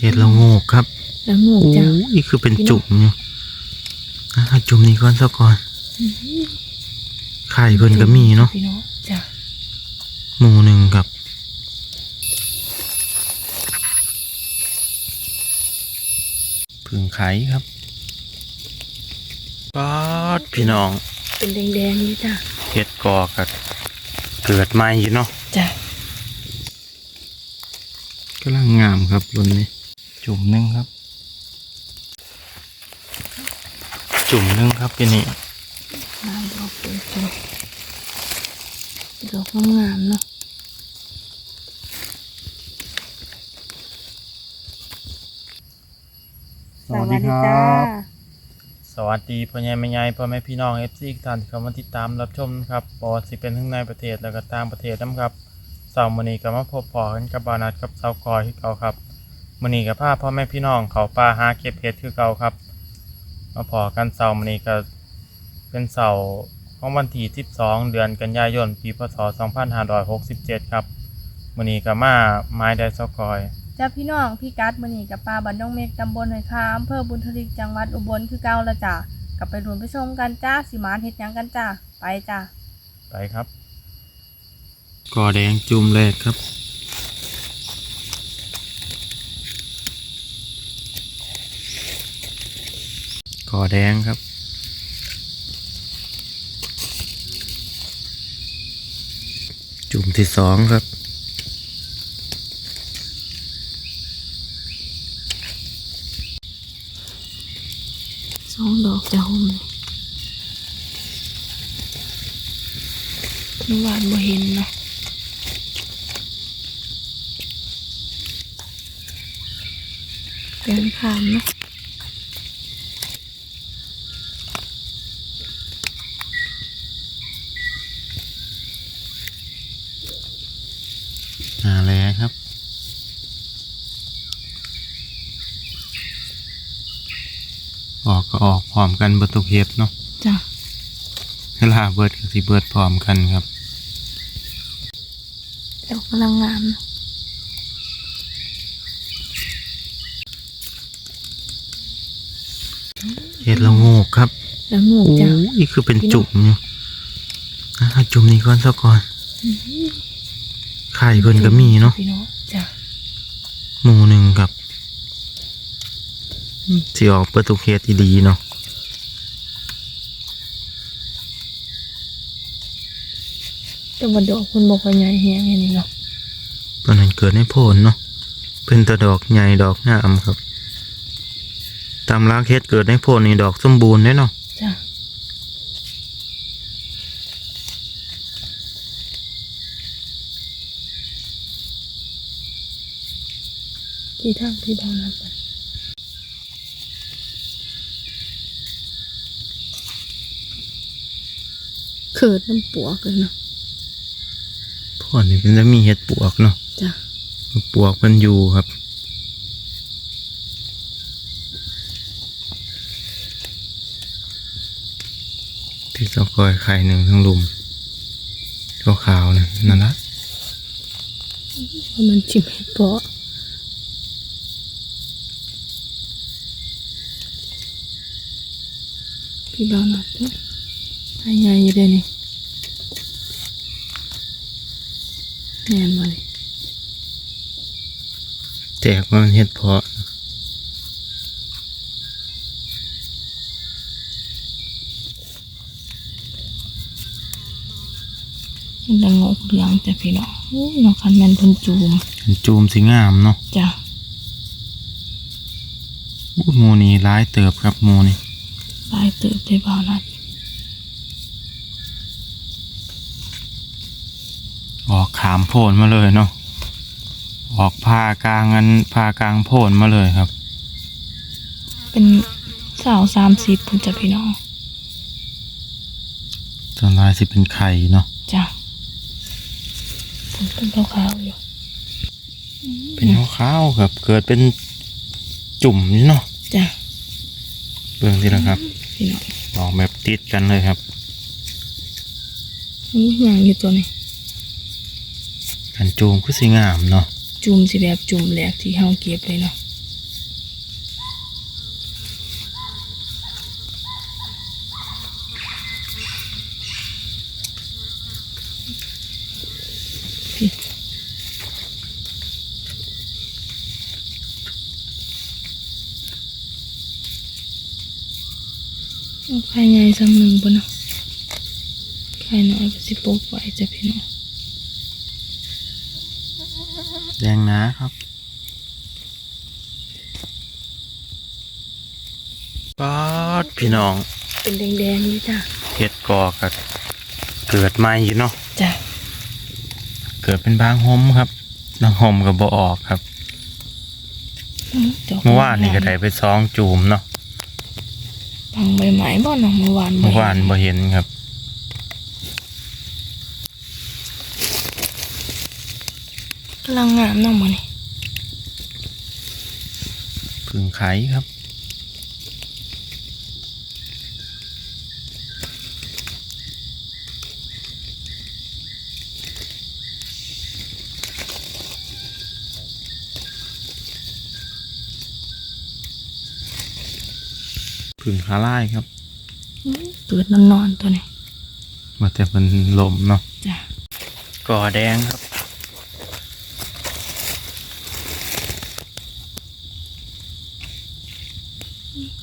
เห็ดละโงกครับแล้วงูโอ้จ้ะยคือเป็นจุ่มอยู่อะเอาจุ่มนี้ก่อนซะก่อนไข่เพิ่นก็มีเนาะพี่น้องจ้ะหมูหนึ่งกับพึ่งไข่ครับป๊อดพี่น้อง เป็นแดงๆนี่จ้ะเห็ดกอกับเกิดใหม่อยู่เนาะจ้ะกำลังงามครับรุ่นนี้ จุ่มหนึ่งครับ จุ่มหนึ่งครับพี่นี่ลายดอกสวยๆดอกงามๆเนาะสวัสดีครับ สวัสดีพ่อใหญ่แม่ใหญ่พ่อแม่พี่น้องเอฟซีท่านที่เข้ามาติดตามรับชมนะครับบอสิเป็นทั้งในประเทศแล้วก็ต่างประเทศนะครับเสาร์มื้อนี้ก็มาพบปอกันกับบานัดกับเสาวกอยที่เก่าครับ มื้อนี้ก็พาพ่อแม่พี่น้องเขาป่าหาเก็บเห็ดคือเก่าครับ มาพอกันเสาร์มื้อนี้ก็เป็นเสาร์ของวันที่12 เดือนกันยายน ปีพศ 2567 ครับมื้อนี้ก็มาไม้ได้เสาวกอย จ้าพี่น้องพี่กัดมือนีกับปลาบันดงเมฆตำบลหอยคาอำเภอบุญทลิกจังหวัดอุบลคือเก่าละจ้ะกลับไปรวมไปชมกันจ้าสิมานเฮ็ดหยังกันจ้าไปจ้า ไปครับกอแดงจุ่มแรกครับ กอแดงครับ จุ่มที่สองครับ สองดอกจะหอมเลยเมื่อวานบ่เห็นเนาะแกนขามเนาะ มาแล้วครับ ออกก็ออกพ ร้อมกันเบิดทุกเห็ดเนาะจ้ะเวลาเบิดก็สิเบิดพร้อมกันครับดอกกำลังงามเนาะเห็ดละโงกครับแล้วงูโอ้จ้ะยคือเป็นจุ่มอยู่อะเอาจุ่มนี้ก่อนซะก่อนไข่เพิ่นก็มีเนาะพี่น้องจ้ะหมูหนึ่งกับที่ออกเปิดตุกเฮ็ดอีดีเนาะ แต่ว่าดอกคนบอกว่าใหญ่แฮงอย่างนี้เนาะตอนนั้นเกิดในโพนเนาะเป็นแตะดอกใหญ่ดอกงามครับ ตามรากเฮ็ดเกิดในโพนนี่ดอกสมบูรณ์เด้เนาะจ้ะที่ทางพี่บ้านนั้นไปเขิดน้ำปัวกันเนาะโพนนี่เป็นจะมีเห็ดปวกเนาะจ้ะปวกมันอยู่ครับ ที่เจ้ากอยไข่หนึ่งทั้งลุมขาวๆนะนั่นละเพราะมันชิมเห็ดเพาะพี่บ้านนั้นเด้อให้ใหญ่อยู่เด้นี่ แน่นมาเลยแจกว่ามันเห็ดเพาะมันจะงกเหลืองแต่พี่น้องโอ้ยน้องคันแมนเพิ่นจูมเป็นจูมสีงามเนาะจ้ะอู้หมูนี่ร้ายเติบครับหมูนี่ลายเติบได้บ้านัด ออกขามโพนมาเลยเนาะออกพากลางอันพากลางโพนมาเลยครับ เป็นสาวสามสิบพุ่นจ้ะพี่น้องส่วนลายสิเป็นไข่เนาะจ้ะผมเป็นขาวๆอยู่เป็นขาวๆครับ เกิดเป็นจุ่มนี่เนาะจ้ะเบื้องที่นะครับพี่น้องออกแบบติดกันเลยครับนี่อย่างอยู่ตัวนี้ อันจูมคือสีงามเนาะจุ่มสิแบบจุ่มแหลกที่เฮาเก็บเลยเนาะไข่ใหญ่สักหนึ่งปะเนาะไข่น้อยก็สิป๊กไว้จะพี่น้อง แดงนะครับ ป๊อดพี่น้อง เป็นแดงๆนี่จ้ะเห็ดกอกับเกิดใหม่อยู่เนาะ จ้ะ เกิดเป็นบางหมครับนางหมกับบ่ออกครับดกเมื่อวานนี่ก็ได้ไปซองจูมเนาะพังใบไม้บ่เนาะเมื่อวานเมื่อวานบ่เห็นครับ กำลังงามเนาะมื้อนี้พึ่งไข่ครับพึ่งขาไล่ครับอื้อเกิดนอนๆตัวนี้มาแต่มันลมเนาะจ้ะก่อแดงครับ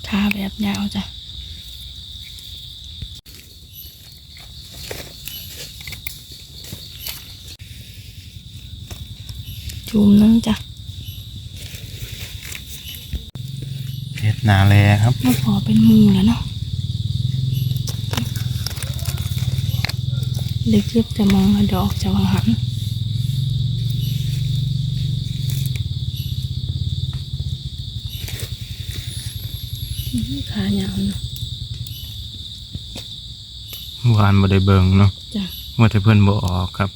ทาแบบ ยาวจ้ะจูมนึงจ้ะเห็ดนาแลครับมาพอเป็นหมูแล้วเนาะเด็กเก็บจะมองดอกจะวางหัน ขายาวเนาะเมื่อวานบ่ได้เบิ่งเนาะจ้ะว่าแต่เพิ่นบ่ออกครับ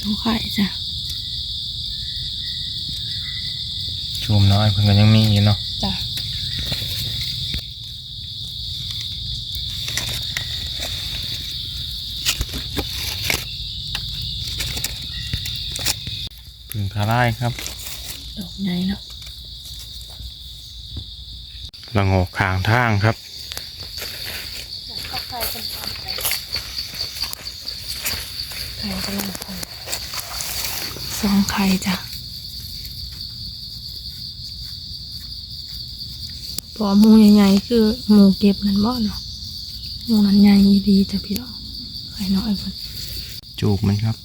สงไข่จ้ะ ชูมน้อยเพิ่นก็ยังมีอยู่เนาะ จ้ะ พึ่งขาไล่ครับ ดอกใหญ่เนาะละโงกขางทางครับไข่กำลังพอสองไข่จ้ะพอหมูใหญ่ๆคือหมูเก็บนั่นบ่เนาะหมูนั้นใหญ่ดีจ้ะพี่น้องไข่น้อยเพิ่นจูบมันครับ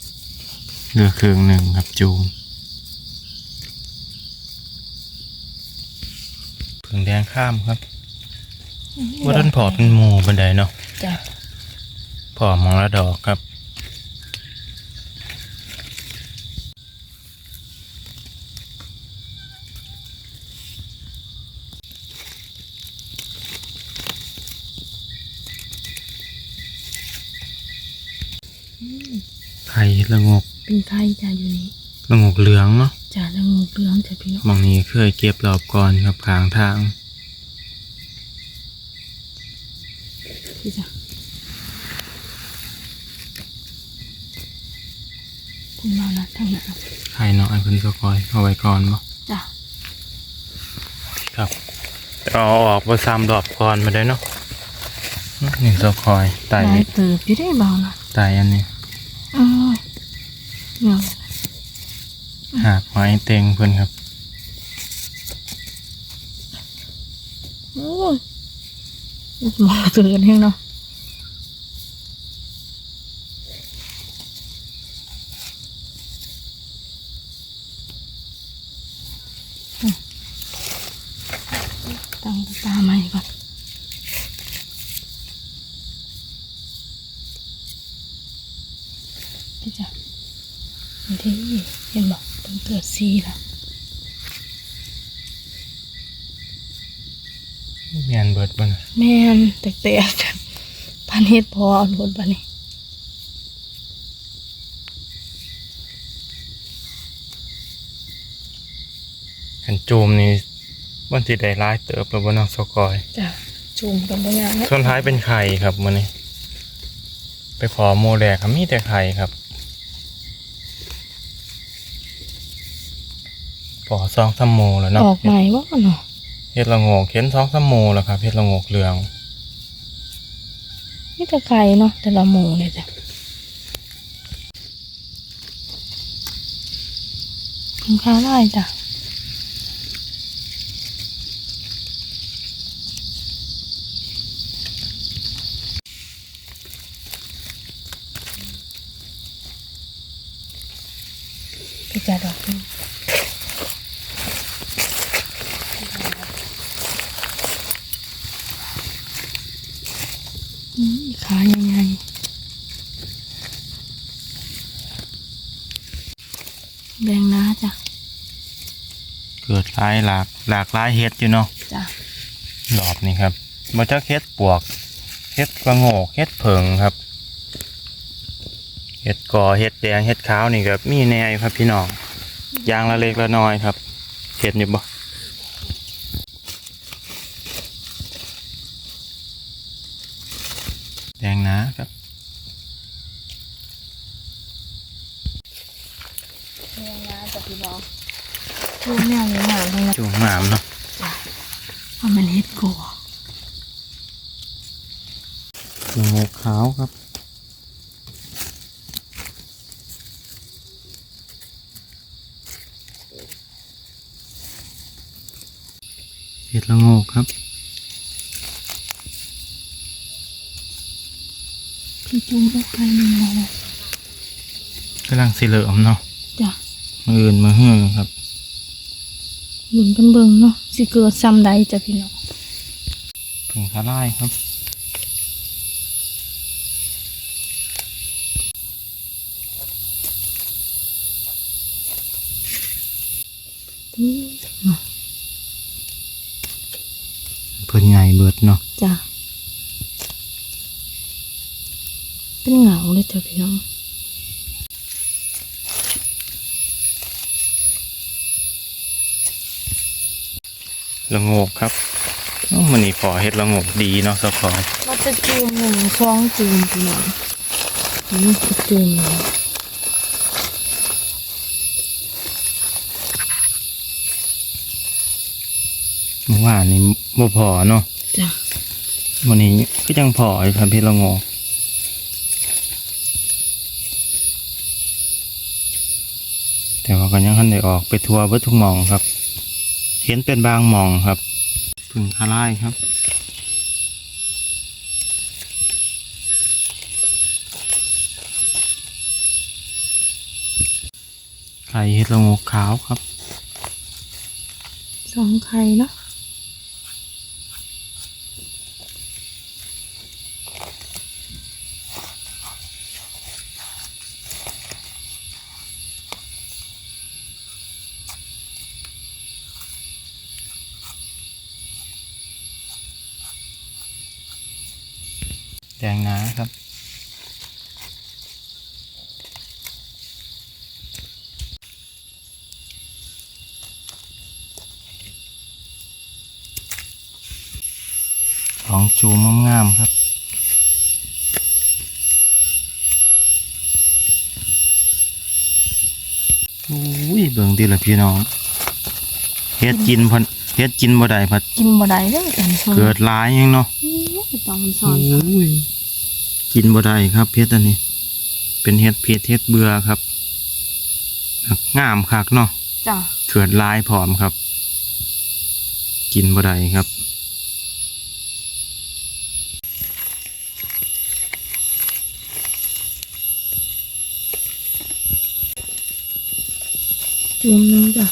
เหลือเครื่องหนึ่งครับจูบ พึ่งแดงข้ามครับว่าต้นพอเป็นหมูบันไดเนาะจ้ะพอมองละดอกครับไข่ละงกเป็นไข่จ้ะอยู่นี่ละงกเหลืองเนาะจ้ะแล้วงูเหลืองจ้ะพี่น้องบางนี้เคยเก็บรอบก่อนครับขางทาง พี่จ้ะคุณมานะทางหน้าไข่น้อยเพิ่นก็คอยเอาไว้ก่อนบ่จ้ะครับเอาออกว่าซ้ำรอบก่อนมาได้เนาะนี่สคอยไต่หลายเติบอยู่ได้เบานะไต่อันนี้อ๋อเงาหากไม้เต็งเพิ่นครับโอ้ยห มอเตือนแห้งเนาะตั้งตาใหม่ก่อนพี่จ้ะที่เห็นบอกเป็นเกิดซีละ ม่นแตกๆพันเฮ็ดพอเอาโดนปะนี่ขันจูมนี่วันที่ได้ร้ายเติบแล้วบนนองสกอยจ้ะจูมกับบ่ยากส่วนท้ายเป็นไข่ครับมื้อนี่ไปขอโมแลกครับมีแต่ไข่ครับพอซองทำโมแล้วเนาะออกใหม่บ่เนาะ เฮ็ดละโงกเข็นสองสามโมแล้วครับเฮ็ดละโงกเหลืองนี่แต่ไก่เนาะแต่ละหมูเนี่ยจ้ะคุณค่าได้จ้ะพี่จ่าดอกนี่อืม ขาใหญ่ๆแบ่งน้าจ้ะ เกิดหลายหลากหลากหลายเฮ็ดอยู่เนาะจ้ะรอบนี้ครับบ่จักเฮ็ดปวกเฮ็ดกระโงกเฮ็ดเผิงครับเฮ็ดกอเฮ็ดแดงเฮ็ดขาวนี่ครับมีแน่อยู่ครับพี่น้องอย่างละเล็กละน้อยครับเฮ็ดนี่บ่แดงนะครับ แม่งานจ้ะพี่น้อง ดูแนวอย่างนั้นเลยนะ จุ่มน้ำเนาะ ว่ามันเฮ็ดกัว กระโงกขาวครับเฮ็ดละโงกครับ พี่จุ้มก็ใครหนึ่งมาเลยกำลังสิเหลิมเนาะจ้ะมืออื่นมือหื้อครับหมุนเป็นเบิงเนาะสิเกิดซ้ำใดจ้ะพี่น้องผึ่งทลายครับ นี่เนาะ เพิ่นใหญ่เบิดเนาะ จ้ะ เป็นเหงาเลยจ้ะพี่น้องละโงกครับเอ้ามันนี่พอเฮ็ดละโงกดีเนาะสกอยว่าจะจูมหนึ่งช่องจูมพี่น้องนี่คือจูมหนึ่งเมื่อวานนี่บ่พอเนาะจ้ะวันนี้ก็ยังพออยู่ครับเฮ็ดละโงก แต่ว่าก็ยังหันได้ออกไปทัวร์เบิดทุกหมองครับ เห็นเป็นบางหมองครับผึ่งทลายครับไข่เห็ดละงกขาวครับสองไข่เนาะ แดงนาครับของจูมงามๆครับอุ้ยเบิ่งดีละพี่น้องเฮ็ดกินพอนเฮ็ดกินบ่ได้พัดกินบ่ได้เด้อจ้ะนี่เกิดหลายยังเนาะนี่ต้องมันซ่อนโอ้ย กินบ่ได้ครับเฮ็ดอันนี้ เป็นเฮ็ดเผ็ดเฮ็ดเบื่อครับงามคักเนาะจ้ะเกิดลายพร้อมครับ กินบ่ได้ครับจูมหนึงจ้ะ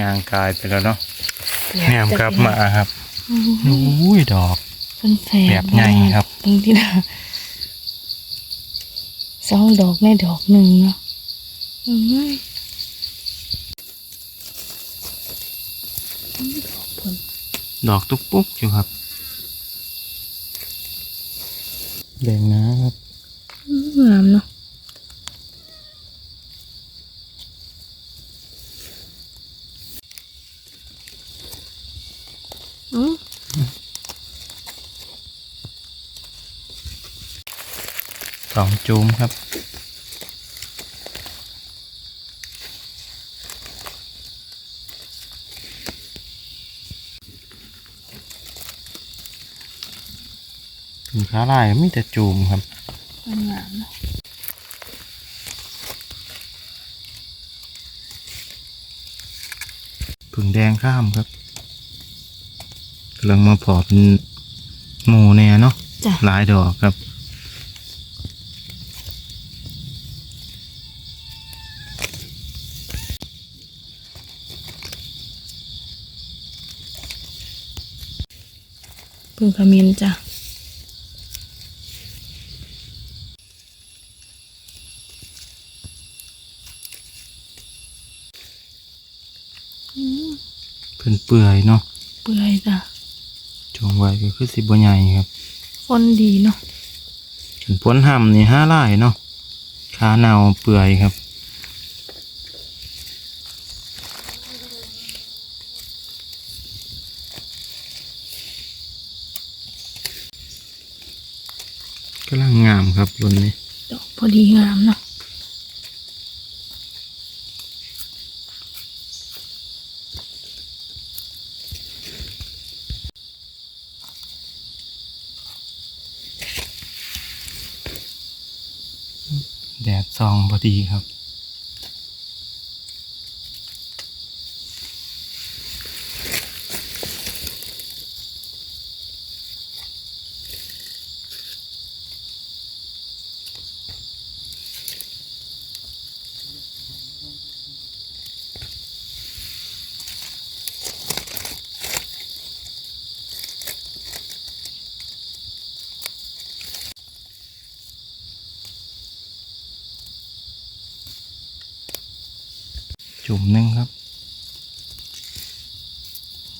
ยางกายไปแล้วเนาะแหมกลับมาครับอืมอุ้ยดอกเป็นแฝดแบบใหญ่ครับตรงที่น่ะสองดอกในดอกหนึ่งเนาะอืมดอกเพิ่นดอกตุกปุ๊กอยู่ครับแดงนะครับ อื้องามเนาะอือ สองจูมครับถึงขาลายมีแต่จูมครับมันงามเนาะผึ่งแดงข้ามครับกำลังมาพอเป็นหมูเนี่ยเนาะจ้ะ หลายดอกครับ ขมิ้นจ้ะอื้อเพิ่นเปื่อยเนาะเปื่อยจ้ะจงไว้ก็คือสิบใหญ่ครับคนดีเนาะถึงพ้นห่ำนี่ห้าลายเนาะขาเนาเปื่อยครับ กำลังงาม ครับรุ่นนี้ดอกพอดีงามเนาะแดดซองพอดีครับ จุ่มหนึงครับ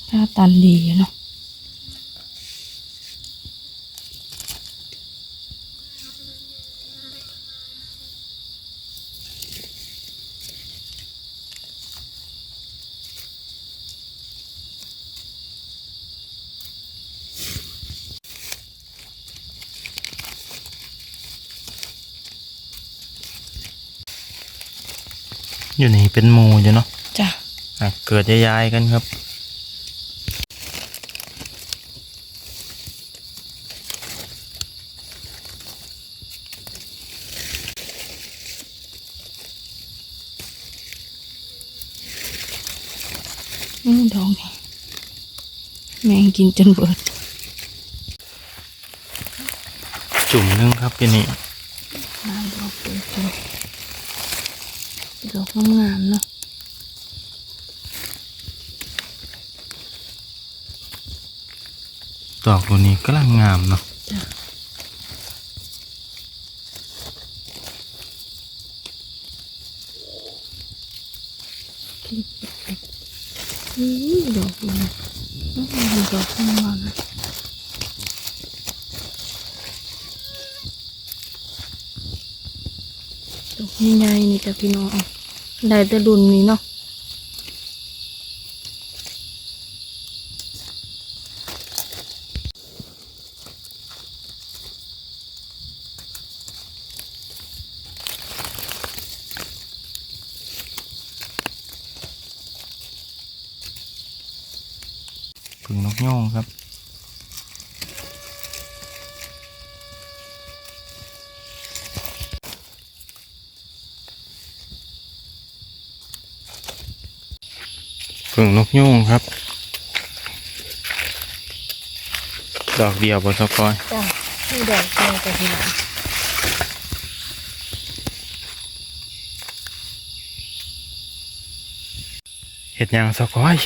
ถ้าตันดีอยู่เนาะ อยู่นี่เป็นหมูอยู่เนาะจ้ะอะเกิดย้ายๆกันครับอือดอกนี่แมงกินจนเบิด จุ่มหนึงครับที่นี่ งามดอกเปิดจ้ะดอก งามๆเนาะดอกตัวนี้กำลังงามเนาะจ้ะอือดอกนี่อื้อดอกงามๆนะดอกใหญ่ๆนี่จ้ะพี่น้อง ได้แต่รุ่นนี้เนาะผึ่งนกย่องครับ ผึ่งนกโย่งครับ ดอกเดียวบนสกอยจ้ะที่ดอกแก้วจ้ะพี่น้องเห็ดหยังสกอย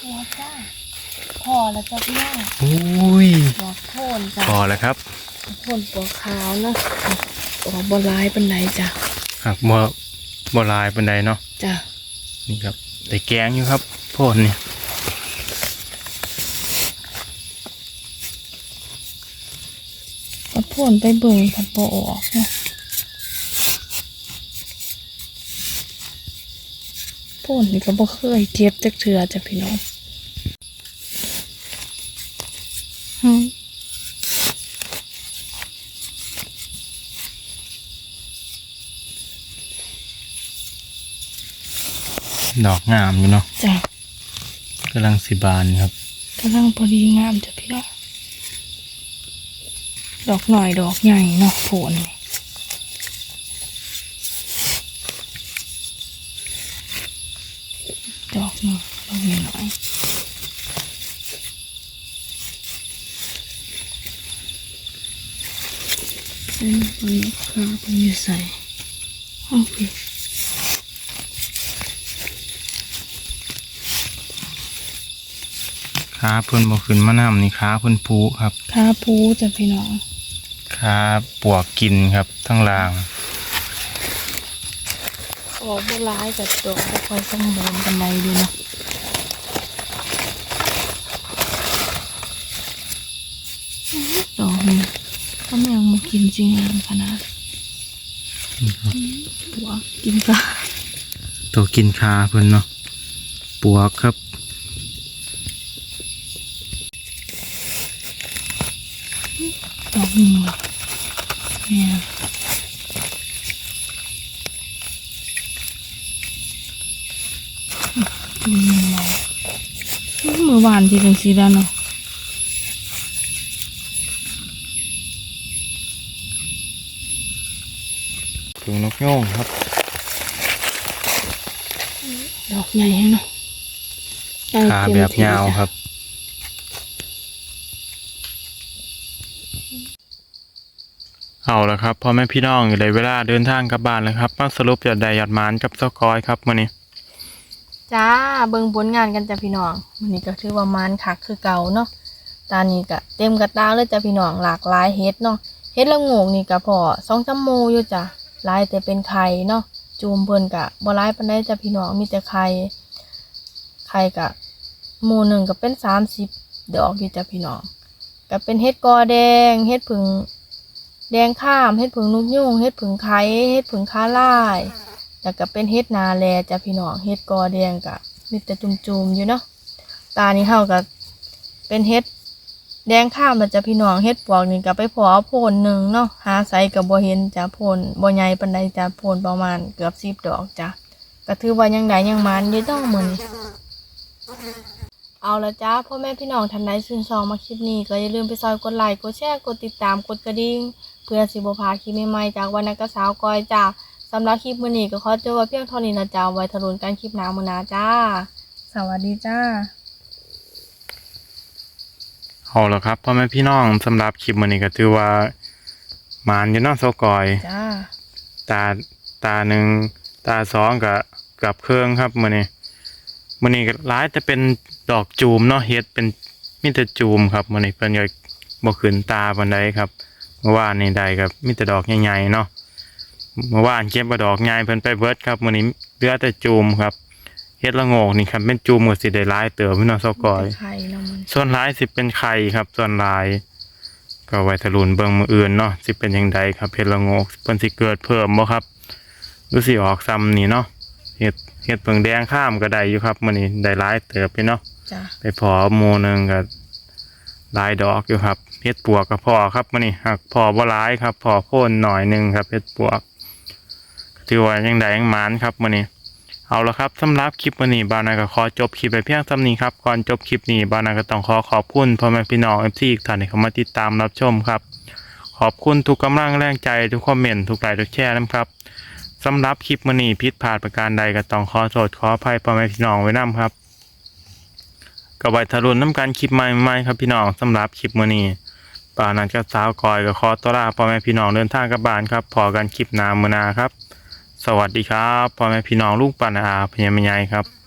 พอจ้าพอแล้วจ้ะพี่น้องอุ้ยดอกโคนจ้ะพอแล้วครับโคนปวขาวเนาะดอกบอลายเป็นไหนจ้ะหักบ่บ่ลายเป็นใดเนาะจ้ะนี่ครับได้แกงอยู่ครับ โพนนี่ก็พ่นไปเบิ่งผัดบ่ออกเนาะพ่นนี่ก็บ่เคยเก็บจักเทื่อจ้ะพี่น้องหึดอกงามอยู่เนาะจ้ะ กำลังสิบานครับกำลังพอดีงามจ้ะพี่น้องดอกหน่อยดอกใหญ่เนาะโผล่นี่ดอกหน่อยดอกใหญ่หน่อยอันนี้ค่ะเป็นอยู่ใส่โอเค ขาเพิ่นบ่ขึ้นมานำนี่ขาเพิ่นผูครับขาปูจ้ะพี่น้องขาปวกกินครับทั้งล่างออกบัร้ายกับดอกบ่ค่อยสมบูรณ์กันใดดีเนาะดอกนี่ก็แมงมากินจริงงามขนาดหัวกินกะตัวกินขาเพิ่นเนาะปวกครับ ดอกหนึ่งหรอ เนี่ยดูหนึ่งเราเมื่อวานที่เป็นสีดานเนาะถึงนกโย่งครับ ดอกใหญ่เนาะได้ขาเต็มแบบที่ยาวจ้ะครับ เอาละครับพ่อแม่พี่น้องอยู่ในเวลาเดินทางกลับบ้านแล้วครับมาสรุปยอดใดยอดหมานกับเจ้ากอยครับมื้อนี้จ้าเบิ่งผลงานกันจ้ะพี่น้องวันนี้ก็ถือว่ามานคักคือเก่าเนาะตานี้ก็เต็มกระตาเลยจ้ะพี่น้องหลากหลายเฮ็ดเนาะเฮ็ดละโงนี่ก็พอสองจำโมอยู่จ้ะลายแต่เป็นไข่เนาะจูมเพิ่นก็บ่ลายปานใดจ้ะพี่น้องมีแต่ไข่ไข่ก็หมู่หนึ่งก็เป็น30ดอกอยู่จ้ะพี่น้องก็เป็นเฮ็ดกอแดงเฮ็ดผึ่ง แดงข้ามเฮ็ดผึ่งนกยุงเฮ็ดผึ่งไข่เฮ็ดผึ่งค้าลายแล้วก็เป็นเฮ็ดนาแลจ้ะพี่น้องเฮ็ดกอแดงกะมีแต่จุ่มๆอยู่เนาะตานี่เฮาก็เป็นเฮ็ดแดงข้ามแล้วจ้ะพี่น้องเฮ็ดปวกนี่ก็ไปพอเอาโพนหนึ่งเนาะหาไสก็บ่เห็นจ้ะโพนบ่ใหญ่ปานใดจ้ะโพนประมาณเกือบ10ดอกจ้ะก็ถือว่ายังได้ยังมันอยู่ต้องมื้อนี้เอาละจ้าพ่อแม่พี่น้องท่านใดชื่นชอบมาคลิปนี้ก็อย่าลืมไปซอยกดไลค์กดแชร์กดติดตามกดกระดิ่ง พื่อสิบ่พลาดคลิปใหม่ๆจากวันนักกะสาวกอยจ้าสำหรับคลิปมื้อนี้ก็ขอจบไว้เพียงเท่านี้นะจ๊ะไว้ทะลุนกันคลิปหน้ามื้อหน้าจ้า สวัสดีจ้า เอาละครับพ่อแม่พี่น้องสำหรับคลิปมื้อนี้ก็ถือว่าหมานอยู่เนาะเจ้ากอย จ้า ตาตาหนึ่งตาสองกับกับเครื่องครับมื้อนี้มื้อนี้ก็ร้ายจะเป็นดอกจูมเนาะเฮ็ดเป็นมีแต่จูมครับมื้อนี้เพิ่นก็บ่ขึ้นตาปานใดครับ เมื่อวานนี่ได้ครับมีแต่ดอกใหญ่ๆเนาะเมื่อวานเก็บบ่ดอกใหญ่เพิ่นไปเบิดครับมื้อนี้เหลือแต่จูมครับเฮ็ดละโงกนี่ครับเป็นจูมก็สิได้หลายเติบพี่น้องเซากอย ไข่เนาะมันส่วนหลายสิเป็นไข่ครับ ส่วนหลาย ก็ไว้ทะลุนเบิ่งมืออื่นเนาะสิเป็นยังไงครับเห็ดละโงกเพิ่นสิเกิดเพิ่มบ่ครับหรือสิออกซ้ำนี่เนาะเห็ดเห็ดเพิ่งแดงข้ามก็ได้อยู่ครับมื้อนี้ได้หลายเติบพี่เนาะ จ้าไปพอหมู่หนึงก็หลายดอกอยู่ครับ เห็ดปวกก็พอครับมื้อนี้หักพอบ่หลายครับพอโพ่นหน่อยหนึ่งครับเห็ดปวกถือว่ายังไดยังหมานครับมื้อนี้เอาละครับสำหรับคลิปวันนี้บาวนาก็ขอจบคลิปไปเพียงเท่านี้ครับก่อนจบคลิปนี้บาวนาก็ต้องขอขอบคุณพ่อแม่พี่น้องเอฟซีอีกท่านที่เข้ามาติดตามรับชมครับ ขอบคุณทุกกำลังแรงใจทุกคอมเมนต์ทุกไลค์ทุกแชร์นะครับสำหรับคลิปวันนี้ผิดพลาดประการใดก็ต้องขอโทษขออภัยพ่อแม่พี่น้องไว้นํครับก็ไว้ทะลุนน้ำการคลิปใหม่ๆครับพี่น้องสำหรับคลิปวันนี้ ป่านั้นกับสาวกอยกับคอตัวลาพ่อแม่พี่น้องเดินทางกลับบ้านครับพอกันคลิปหนามือนาครับ สวัสดีครับพ่อแม่พี่น้องลูกปานอาพญามัยครับ